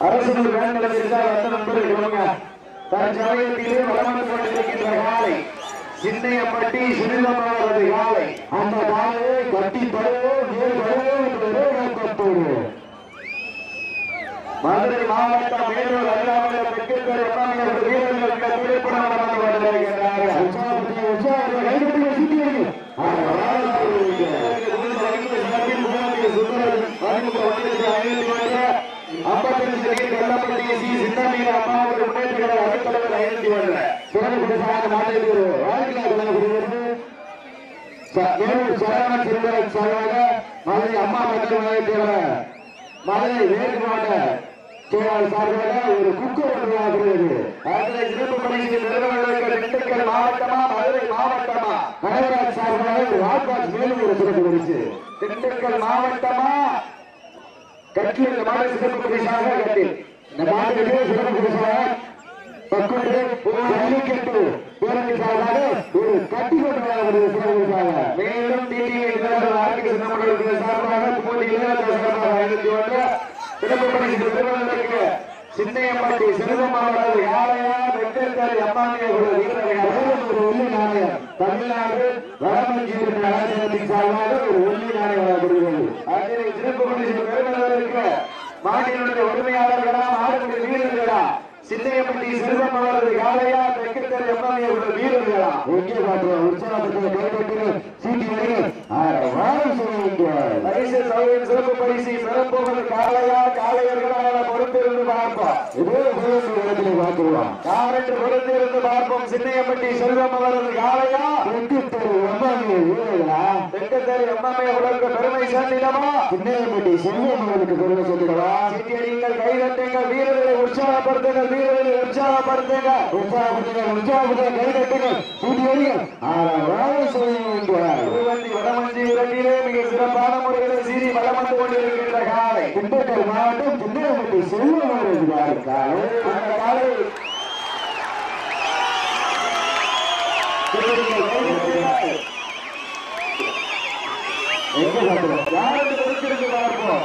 அரசுகள் வேண்டல் இருந்தால் அந்த நண்பர்கள் வாங்க தற்சமயத்திலே வளர்ந்து கொண்டிருக்கின்ற காலை சின்னையப்பட்டி சுனிதமானது காலை. அந்த காலையை கட்டி படுவோ நீர் படுவோ என்று நோக்கத்தோடு மதுரை மாவட்டம் மேலூர் அருகாமையில் பெற்றோர் எம்எல்ஏ வீரர்கள் இந்த திரைப்படம் நடந்து கொண்டிருக்கிறார்கள் உற்சாகப்படுத்தி உற்சாகத்தை கைதட்டி சுத்தி சிறப்பு மாநில சரவண சிறுவரை சார்பாக மதுரை அம்மா மக்கள் மையத்தேவர் மதுரை மேற்கு மாவட்ட செயலாளர் சார்பாக ஒரு குக்கர் வழங்கப்படுகிறது மாவட்டமா மதுரை மாவட்டமா? நகராட்சி சார்பாக ஒரு ஆட்பாட் மேலும் ஒரு சிறப்பு பரிசு திண்டுக்கல் மாவட்டமா கட்டில் இந்த சிறப்பு பரிசாக இடத்தில் இந்த மாநிலத்திலே சிறப்பு பரிசாக பக்குவத்து ஜல்லிக்கட்டு பேரணி சார்பாக ஒரு கட்டி கொண்டு சிறப்பு பரிசாக மேலும் டிடிவி சார்பாக சார்பாக ஐநூத்தி ஒன்று சிறப்பு பரிசு யாரையா வெற்றிக்காரி அம்மானிய ஒரு வீரர்கள் நாணயம். தமிழ்நாடு வடமஞ்சியூர் நகரத்தின் சார்பாக ஒரு ஒல்லி நாணயம் அதில் சிறப்பு பரிசு பெறுவதற்கு மாநிலனுடைய உரிமையாளர்களா ஆளுநர் வீரர்களா சிந்தையப்பட்டி சிறுவம் அவரது காலையா தெற்கத்தர் எம்எல்ஏ உள்ள வீரர்களா? எங்கே பாட்டு உற்சாகத்தில் கைப்பற்றுங்கள் சீட்டி வாரம் சொல்லுங்கள் பரிசு சிறப்பு பரிசு பெறப்போவது காளையா காளையர்களான பொறுத்திருந்து பார்ப்போம். இடத்திலே பார்க்கிறோம். யாரென்று பொறுத்திருந்து பார்ப்போம். சின்னையப்பட்டி செல்வம் அவரது காளையா? வெற்றித்தரு ஒன்றாவது வீரர்களா தெற்கத்தேரி எம்எம்ஏ உலக பெருமை சேர்ந்திடமா சின்னையம்பட்டி செல்வம் அவர்களுக்கு பெருமை சொல்லிடவா சீட்டியடிங்கள் கைதட்டுங்கள் வீரர்களை உற்சாகப்படுத்துங்கள் வீரர்களை உற்சாகப்படுத்துங்கள். உற்சாகப்படுத்துங்கள் உற்சாகப்படுத்த கைதட்டுங்கள். சீட்டி வருங்கள் சொல்லுங்கள் சிறப்பான முறையில் சீரி வளம் வந்து கொண்டிருக்கின்ற காலை. திண்டுக்கல் மாவட்டம் சின்னையம்பட்டி செல்வம் அவர்களுக்கு காலை அந்த காலை யாருக்கு பார்ப்போம்?